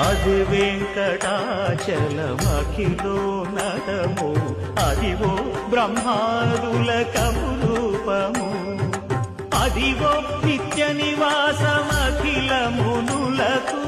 అది వెంకటాచలమఖిలో నటము. అదివో బ్రహ్మాదుల కమురూపము అదివో నిత్య నివాసమఖిల మునులకు